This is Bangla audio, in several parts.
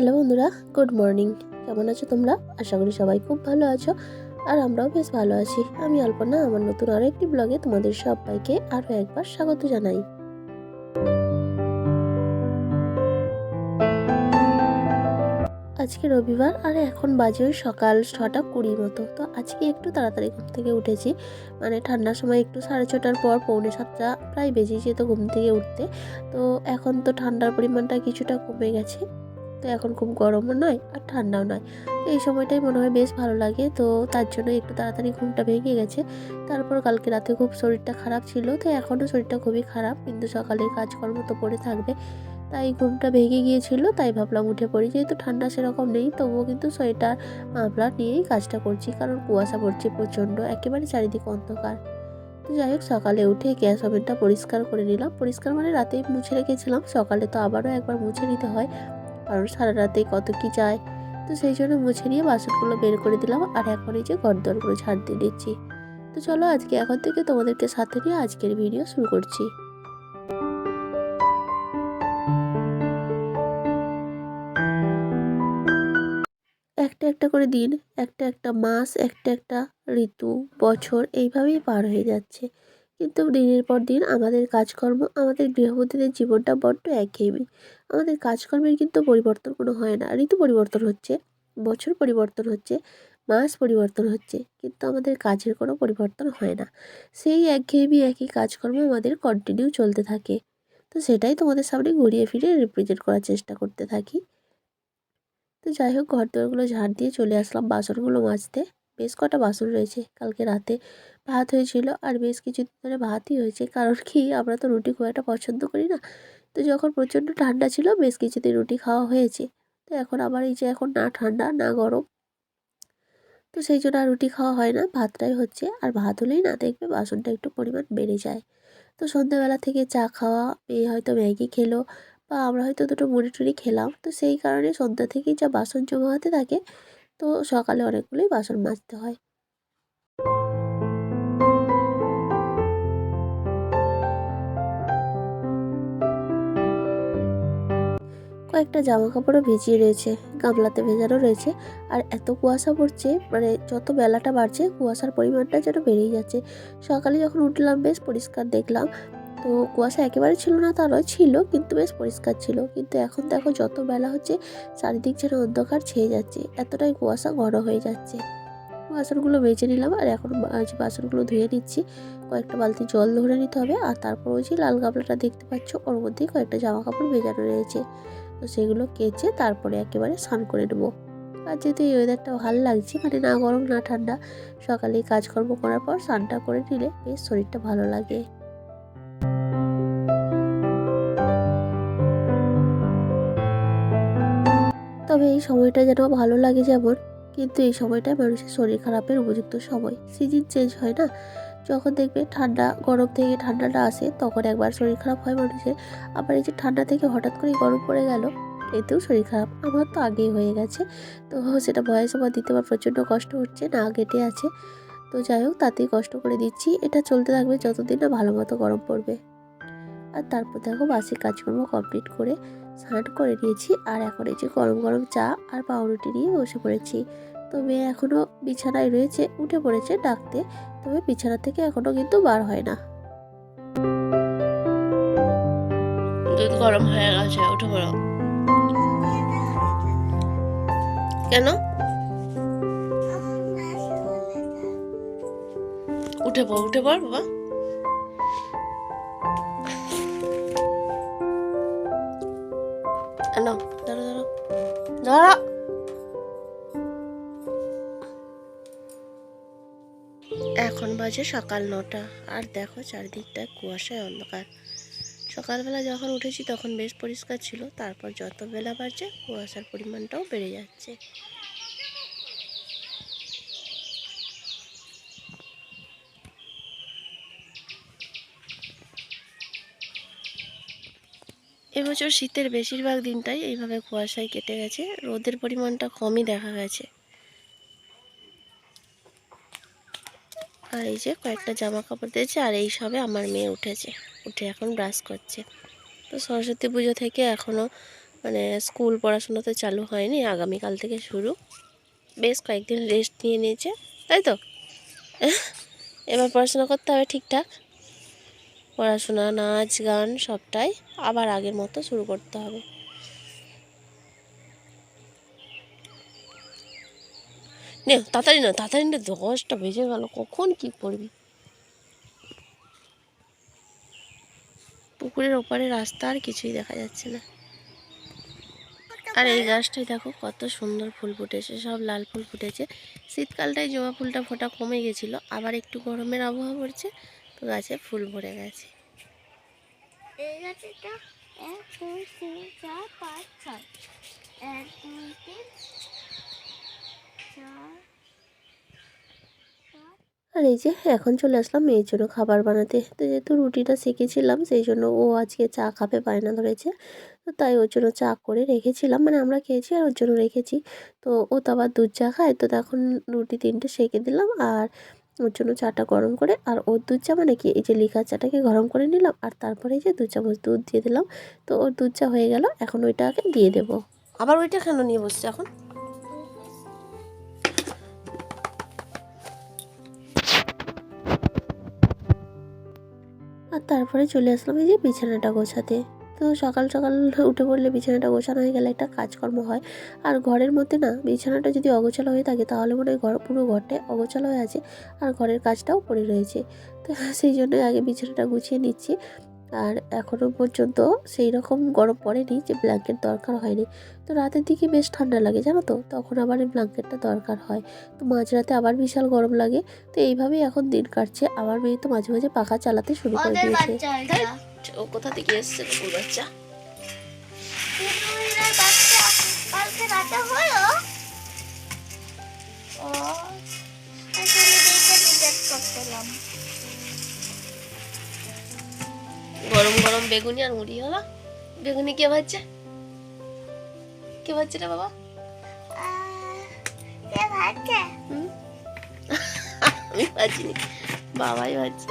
হ্যালো বন্ধুরা, গুড মর্নিং। কেমন আছো তোমরা? আশা করি সবাই খুব ভালো আছো, আর আমরাও বেশ ভালো আছি। আমি অল্পনা, আমার নতুন আরও একটি ব্লগে তোমাদের সবাইকে আরও একবার স্বাগত জানাই। আজকে রবিবার, আর এখন বাজে ওই সকাল ছটা কুড়ি মতো। তো আজকে একটু তাড়াতাড়ি ঘুম থেকে উঠেছি। মানে ঠান্ডার সময় একটু সাড়ে ছটার পর পৌনে সাতটা প্রায় বেজে যেত ঘুম থেকে উঠতে। তো এখন তো ঠান্ডার পরিমাণটা কিছুটা কমে গেছে। তো এখন খুব গরমও নয় আর ঠান্ডাও নয়। তো এই সময়টাই মনে হয় বেশ ভালো লাগে। তো তার জন্য একটু তাড়াতাড়ি ঘুমটা ভেঙে গেছে। তারপর কালকে রাতে খুব শরীরটা খারাপ ছিল, তো এখনও শরীরটা খুবই খারাপ। কিন্তু সকালের কাজকর্ম তো পড়ে থাকবে। তাই ঘুমটা ভেঙে গিয়েছিল, তাই ভাবলাম উঠে পড়ি। যেহেতু ঠান্ডা সেরকম নেই, তবুও কিন্তু সোয়েটার, মাফলার নিয়েই কাজটা করছি। কারণ কুয়াশা পড়ছে প্রচণ্ড, একেবারে চারিদিকে অন্ধকার। তো যাই হোক, সকালে উঠে গ্যাস ওভেনটা পরিষ্কার করে নিলাম। পরিষ্কার মানে রাতেই মুছে রেখেছিলাম। সকালে তো আবারও একবার মুছে নিতে হয়। কারণ সারা রাতে কত কি যায় তো সেই জন্য মুছে নিয়ে বাসনগুলো বের করে দিলাম আর এখন এই যে ঘরদরগুলো ঝাড় দিয়ে দিচ্ছি। তো চলো আজকে এখন থেকে তোমাদেরকে সাথে নিয়ে আজকের ভিডিও শুরু করছি। একটা একটা করে দিন, একটা একটা মাস, একটা একটা ঋতু, বছর এইভাবেই পার হয়ে যাচ্ছে। কিন্তু দিনের পর দিন আমাদের কাজকর্ম, আমাদের গৃহবধূদের জীবনটা বড্ড একঘেয়েমি। আমাদের কাজকর্মের কিন্তু পরিবর্তন কোনো হয় না। ঋতু পরিবর্তন হচ্ছে, বছর পরিবর্তন হচ্ছে, মাস পরিবর্তন হচ্ছে, কিন্তু আমাদের কাজের কোনো পরিবর্তন হয় না। সেই একঘেয়েমি, একই কাজকর্ম আমাদের কন্টিনিউ চলতে থাকে। তো সেটাই তোমাদের সামনে ঘুরিয়ে ফিরে রিপ্রেজেন্ট করার চেষ্টা করতে থাকি। তো যাই হোক ঘর দোরগুলো ঝাড় দিয়ে চলে আসলাম বাসনগুলো মাজতে। বেশ কটা বাসন রয়েছে। কালকে রাতে ভাত হয়েছিল আর বেশ কিছুদিন ধরে ভাতই হয়েছে। কারণ কি? আমরা তো রুটি খুব একটা পছন্দ করি না। তো যখন প্রচণ্ড ঠান্ডা ছিল, বেশ কিছুদিন রুটি খাওয়া হয়েছে। তো এখন আবার এই যে এখন না ঠান্ডা, না গরম। তো সেই জন্য আর রুটি খাওয়া হয় না। ভাতটাই হচ্ছে। আর ভাত হলেই না দেখবে বাসনটা একটু পরিমাণ বেড়ে যায়। তো সন্ধ্যাবেলা থেকে চা খাওয়া, মেয়ে হয়তো ম্যাগি খেলো বা আমরা হয়তো দুটো মুড়ি টুড়ি খেলাম। তো সেই কারণে সন্ধ্যা থেকেই যা বাসন জমা হতে থাকে তো সকালে অনেকগুলোই বাসন মাজতে হয়। কয়েকটা জামা কাপড়ও ভিজিয়ে রয়েছে, গামলাতে ভেজানো রয়েছে, আর এত কুয়াশা পড়ছে মানে যত বেলাটা বাড়ছে, কুয়াশার পরিমাণটা যেন বেড়েই যাচ্ছে। সকালে যখন উঠলাম, বেশ পরিষ্কার দেখলাম তো কুয়াশা একেবারে ছিল না তা নয় ছিল, কিন্তু বেশ পরিষ্কার ছিল। কিন্তু এখন দেখো যত বেলা হচ্ছে, চারিদিক যেন অন্ধকার ছেয়ে যাচ্ছে, এতটাই কুয়াশা ঘন হয়ে যাচ্ছে। বাসনগুলো বেজে নিলাম, আর এখন বাসনগুলো ধুয়ে নিচ্ছি, কয়েকটা বালতি জল ধরে নিতে হবে, আর তারপর ওই যে লাল গামলাটা দেখতে পাচ্ছ, ওর মধ্যেই কয়েকটা জামা কাপড় ভেজানো রয়েছে। তো সেগুলো কেচে তারপরে একেবারে স্নান করে নেব। আর যেহেতু এই ওয়েদারটা ভালো লাগছে মানে না গরম, না ঠান্ডা, সকালে কাজকর্ম করার পর স্নানটা করে নিলে বেশ শরীরটা ভালো লাগে। তবে এই সময়টা যেন ভালো লাগে যেমন, কিন্তু এই সময়টায় মানুষের শরীর খারাপের উপযুক্ত সময়। সিজন চেঞ্জ হয় না? যখন দেখবে ঠান্ডা, গরম থেকে ঠান্ডাটা আসে, তখন একবার শরীর খারাপ হয় মানুষের। আবার এই যে ঠান্ডা থেকে হঠাৎ করে গরম পড়ে গেল, এতেও শরীর খারাপ। আমার তো আগেই হয়ে গেছে। তো সেটা বয়স আমার দিতে আমার প্রচণ্ড কষ্ট হচ্ছে, না কেটে আছে। তো যাই হোক, তাতেই কষ্ট করে দিচ্ছি। এটা চলতে থাকবে যতদিন না ভালো মতো গরম পড়বে। আর তারপর দেখো বাসি কাজকর্ম কমপ্লিট করে স্নান করে নিয়েছি আর এখন এই যে গরম গরম চা আর পাউরুটি নিয়ে বসে পড়েছি। তো মেয়ে এখনও বিছানায় রয়েছে, উঠে পড়েছে ডাকতে, তবে বিছানা থেকে এখনও কিন্তু বার হয় না। গরম হয়ে গেছে, উঠে পড়ো। কেন? উঠে পড় উঠে পড়, বাবা। বাজে সকাল নটা। আর দেখো চারিদিকটা কুয়াশায় অন্ধকার। সকালবেলা যখন উঠেছি তখন বেশ পরিষ্কার ছিল, তারপর যত বেলা বাড়ছে কুয়াশার পরিমাণটাও বেড়ে যাচ্ছে। এবছর শীতের বেশিরভাগ দিনটাই এইভাবে কুয়াশায় কেটে গেছে, রোদের পরিমাণটা কমই দেখা গেছে। আর এই যে কয়েকটা জামা কাপড় দিয়েছে আর এই সবে আমার মেয়ে উঠেছে। উঠে এখন ব্রাশ করছে। তো সরস্বতী পুজো থেকে এখনও মানে স্কুল পড়াশোনা তো চালু হয়নি, আগামীকাল থেকে শুরু। বেশ কয়েকদিন রেস্ট নিয়ে নিয়েছে, তাই তো? এবার পড়াশোনা করতে হবে ঠিকঠাক। পড়াশোনা, নাচ, গান সবটাই আবার আগের মতো শুরু করতে হবে। নে, তাড়াতাড়ি না তাড়াতাড়ি না, দশটা বেজে গেল, কখন কি করবি? পুকুরের ওপারে রাস্তা আর কিছুই দেখা যাচ্ছে না। আর এই গাছটাই দেখো কত সুন্দর ফুল ফুটেছে, সব লাল ফুল ফুটেছে। শীতকালটায় জবা ফুলটা ফোটা কমে গেছিল, আবার একটু গরমের আবহাওয়া পড়ছে, তো গাছে ফুল ভরে গেছে। এই গাছটা এক, দুই, তিন, চার, পাঁচ, ছয়। এক, দুই, তিন আর এই যে এখন চলে আসলাম মেয়ের জন্য খাবার বানাতে। তো যেহেতু রুটিটা শিখেছিলাম, সেই জন্য ও আজকে চা খাবে, বায়না ধরেছে। তো তাই ওর জন্য চা করে রেখেছিলাম। মানে আমরা খেয়েছি আর ওর জন্য রেখেছি। তো ও তো আবার দুধ চা খায়, তো তখন রুটি তিনটে সেঁকে দিলাম আর ওর জন্য চাটা গরম করে আর ওর দুধ চা মানে কি, এই যে লিকার চাটাকে গরম করে নিলাম আর তারপরে এই যে দু চামচ দুধ দিয়ে দিলাম। তো ওর দুধ চা হয়ে গেল, এখন ওইটাকে দিয়ে দেবো। আবার ওইটা কেন নিয়ে বসছে এখন? তারপরে চলে আসলাম এই যে বিছানাটা গোছাতে। তো সকাল সকাল উঠে পড়লে বিছানাটা গোছানো হয়ে গেলে একটা কাজকর্ম হয়। আর ঘরের মধ্যে না, বিছানাটা যদি অগোছালো হয়ে থাকে তাহলে মনে হয় ঘর, পুরো ঘরটায় অগোছালো হয়ে আছে। আর ঘরের কাজটাও পড়ে রয়েছে। তো সেই জন্য আগে বিছানাটা গুছিয়ে নিচ্ছি। আর এখনও পর্যন্ত সেই রকম গরম পড়েনি যে ব্ল্যাঙ্কেট দরকার হয়নি। তো রাতের দিকে বেশ ঠান্ডা লাগে জানো তো? তখন আবার এই ব্ল্যাঙ্কেটটা দরকার হয়। তো মাঝরাতে আবার বিশাল গরম লাগে। তো এইভাবেই এখন দিন কাটছে। আমার মেয়ে তো মাঝে মাঝে পাখা চালাতে শুরু করে দিয়েছে। ও কোথা থেকে এসছে বাচ্চা। বেগুনি আর মুড়ি হলো বেগুনি কে ভাজছে? কে ভাজছে রে বাবা? কে ভাবছে আমি ভাজিনি। বাবাই ভাজছে।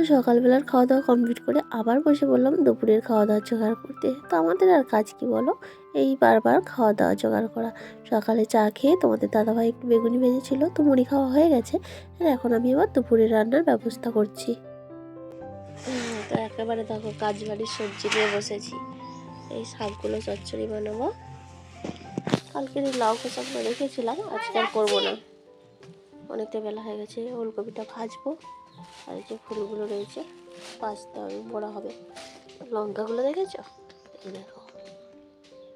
তো সকালবেলার খাওয়া দাওয়া কমপ্লিট করে আবার বসে বললাম দুপুরের খাওয়া দাওয়া জোগাড় করতে। তো আমাদের আর কাজ কি বলো? এই বারবার খাওয়া দাওয়া জোগাড় করা। সকালে চা খেয়ে তোমাদের দাদাভাই একটু বেগুনি ভেজেছিল, তো মুড়ি খাওয়া হয়ে গেছে। আর এখন আমি আবার দুপুরের রান্নার ব্যবস্থা করছি। তো একেবারে দেখো কাজ বাড়ির সবজি নিয়ে বসেছি। এই শাকগুলো চচ্চড়ি বানাবো। কালকে এই লাউ খোসাগুলো রেখেছিলাম, আজকে আর করব না। অনেকটা বেলা হয়ে গেছে ওলকপিটা ভাজবো। আর এই যে ফুলগুলো রয়েছে ভাজতে হবে বড় হবে। লঙ্কাগুলো দেখেছ? এই দেখো।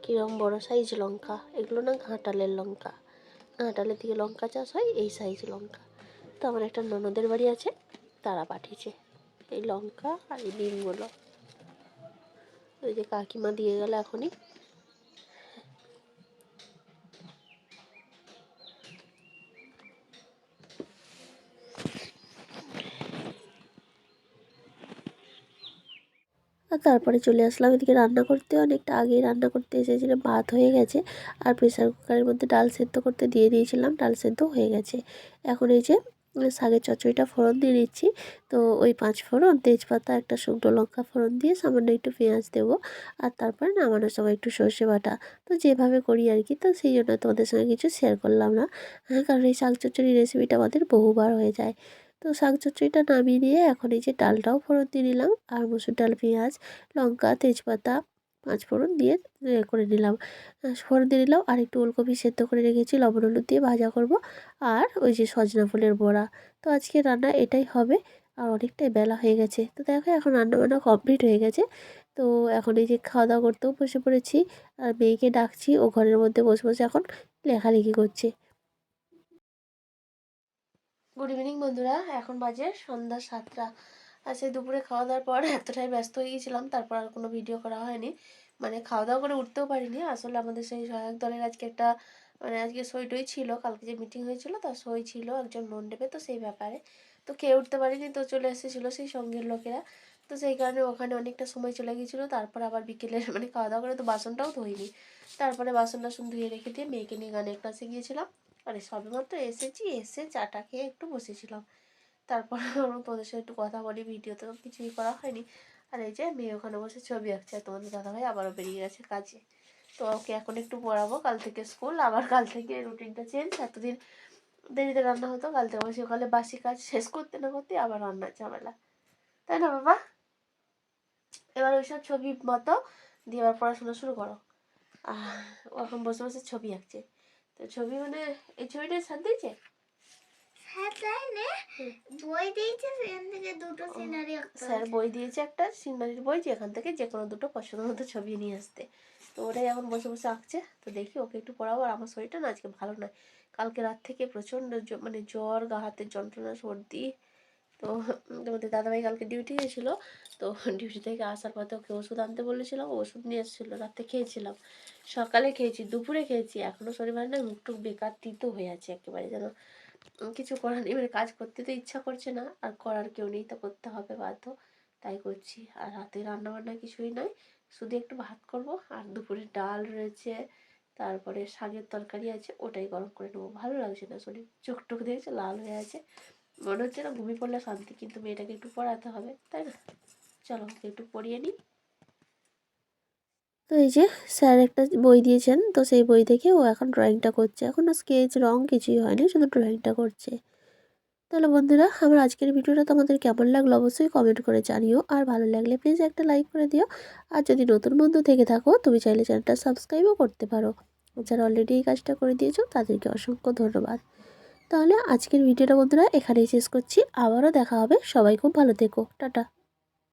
কীরকম বড় সাইজ লঙ্কা। এগুলো না ঘাটালের লঙ্কা। ঘাটালের দিকে লঙ্কা চাষ হয়, এই সাইজ লঙ্কা। তো আমার একটা ননদের বাড়ি আছে, তারা পাঠিয়েছে এই লঙ্কা আর এই ডিমগুলো ওই যে কাকিমা দিয়ে গেল এখনই। আর তারপরে চলে আসলাম এদিকে রান্না করতে। অনেকটা আগেই রান্না করতে এসেছিলাম, ভাত হয়ে গেছে। আর প্রেসার কুকারের মধ্যে ডাল সেদ্ধ করতে দিয়ে দিয়েছিলাম, ডাল সেদ্ধ হয়ে গেছে। এখন এই যে শাকের চচ্চড়িটা ফোড়ন দিয়ে দিচ্ছি। তো ওই পাঁচ ফোড়ন, তেজপাতা, একটা শুকনো লঙ্কা ফোড়ন দিয়ে সামান্য একটু পেঁয়াজ দেবো। আর তারপরে নামানোর সময় একটু সর্ষে বাটা। তো যেভাবে করি আর কি, তো সেই জন্য তোমাদের সঙ্গে কিছু শেয়ার করলাম না। হ্যাঁ কারণ এই শাক চচ্চড়ি রেসিপিটা আমাদের বহুবার হয়ে যায়। তো শাক চচ্চড়িটা নামিয়ে নিয়ে এখন এই যে ডালটাও ফোড়ন দিয়ে নিলাম। আর মুসুর ডাল, পেঁয়াজ, লঙ্কা, তেজপাতা, পাঁচ ফোড়ন দিয়ে করে নিলাম। ফোড়ন দিয়ে নিলাম আর একটু ওলকপি সেদ্ধ করে রেখেছি, লবণ হলুদ দিয়ে ভাজা করব। আর ওই যে সজনা ফুলের বড়া। তো আজকে রান্না এটাই হবে। আর অনেকটাই বেলা হয়ে গেছে। তো দেখো এখন রান্না বান্না কমপ্লিট হয়ে গেছে। তো এখন এই যে খাওয়া দাওয়া করতেও বসে পড়েছি। আর মেয়েকে ডাকছি, ও ঘরের মধ্যে বসে বসে এখন লেখালেখি করছে। গুড ইভিনিং বন্ধুরা। এখন বাজে সন্ধ্যা সাতটা। আর সেই দুপুরে খাওয়া দাওয়ার পর এতটাই ব্যস্ত হয়ে গেছিলাম, তারপর আর কোনো ভিডিও করা হয়নি। মানে খাওয়া দাওয়া করে উঠতেও পারিনি। আসলে আমাদের সেই সহায়ক দলের আজকে একটা মানে আজকে সইটই ছিল। কালকে যে মিটিং হয়েছিল, তার সই ছিল একজন মণ্ডপে, তো সেই ব্যাপারে। তো খেয়ে উঠতে পারিনি, তো চলে এসেছিল সেই সঙ্গের লোকেরা। তো সেই কারণে ওখানে অনেকটা সময় চলে গিয়েছিল তারপর আবার বিকেলে মানে খাওয়া দাওয়া করে তো বাসনটাও ধুইনি। তারপরে বাসন টাসন ধুয়ে রেখে দিয়ে মেয়েকে নিয়ে গানের ক্লাসে গিয়েছিলাম। আরে সবেমাত্র এসেছি, এসে চাটা খেয়ে একটু বসেছিলাম। তারপর আমি তোদের সাথে একটু কথা বলি ভিডিও তো কিছুই করা হয়নি। আর এই যে মেয়ে ওখানে বসে ছবি আঁকছে, আর তোমাদের দাদাভাই আবারও বেরিয়ে গেছে কাজে। তো ওকে এখন একটু পড়াবো, কাল থেকে স্কুল, আবার কাল থেকে রুটিনটা চেঞ্জ এতদিন দেরিতে রান্না হতো, কাল থেকে আবার সকালে বাসি কাজ শেষ করতে না করতে আবার রান্নার ঝামেলা। তাই না বাবা? এবার ওইসব ছবি মতো দিয়ে আবার পড়াশোনা শুরু করো। এখন বসে বসে ছবি আঁকছে। তো ছবি মানে এই ছবিটা সাথ দিয়েছে? হ্যাঁ বই দিয়েছে সেখান থেকে দুটো সিনারি স্যার বই দিয়েছে একটা সিনারির বই যেখান থেকে যে কোনো দুটো পছন্দ মতো ছবি নিয়ে আসতে। তো ওটাই এখন বসে বসে আঁকছে। তো দেখি ওকে একটু পড়াবো আর আমার শরীরটা না আজকে ভালো নয়। কালকে রাত থেকে প্রচণ্ড মানে জ্বর গা হাতের যন্ত্রণা সর্দি তো তোমাদের দাদাভাই কালকে ডিউটি গেছিল, তো ডিউটি থেকে আসার পথে ওকে ওষুধ আনতে বলেছিলাম ওষুধ নিয়ে এসেছিল, রাতে খেয়েছিলাম। সকালে খেয়েছি, দুপুরে খেয়েছি এখনও শরীর ভালো নয় মুখ টুক বেকার তিতো হয়ে আছে একেবারে যেন। কিছু করার নেই মানে কাজ করতে তো ইচ্ছা করছে না, আর করার কেউ নেই, তো করতে হবে বাধ্য, তাই করছি। আর রাতে রান্না বান্না কিছুই নয়, শুধু একটু ভাত করব, আর দুপুরে ডাল রয়েছে, তারপরে শাকের তরকারি আছে, ওটাই গরম করে নেব, ভালো লাগছে না শরীর চোখ টোক দেখছে, লাল হয়ে আছে। মনে হচ্ছে না ঘুমিয়ে পড়লে শান্তি, কিন্তু মেয়েটাকে একটু পড়াতে হবে, তাই না? চলো একটু পড়িয়ে নিই। তো এই যে স্যার একটা বই দিয়েছেন, তো সেই বই দেখে ও এখন ড্রয়িংটা করছে। এখন স্কেচ রং কিছুই হয়নি, শুধু ড্রয়িংটা করছে। তাহলে বন্ধুরা, আমার আজকের ভিডিওটা তোমাদের কেমন লাগল অবশ্যই কমেন্ট করে জানিও। আর ভালো লাগলে প্লিজ একটা লাইক করে দিও। আর যদি নতুন বন্ধু থেকে থাকো, তুমি চাইলে চ্যানেলটা সাবস্ক্রাইবও করতে পারো। যারা অলরেডি এই কাজটা করে দিয়েছ, তাদেরকে অসংখ্য ধন্যবাদ। তাহলে আজকের ভিডিওটা বন্ধুরা এখানেই শেষ করছি। আবারও দেখা হবে। সবাই খুব ভালো থেকো। টাটা।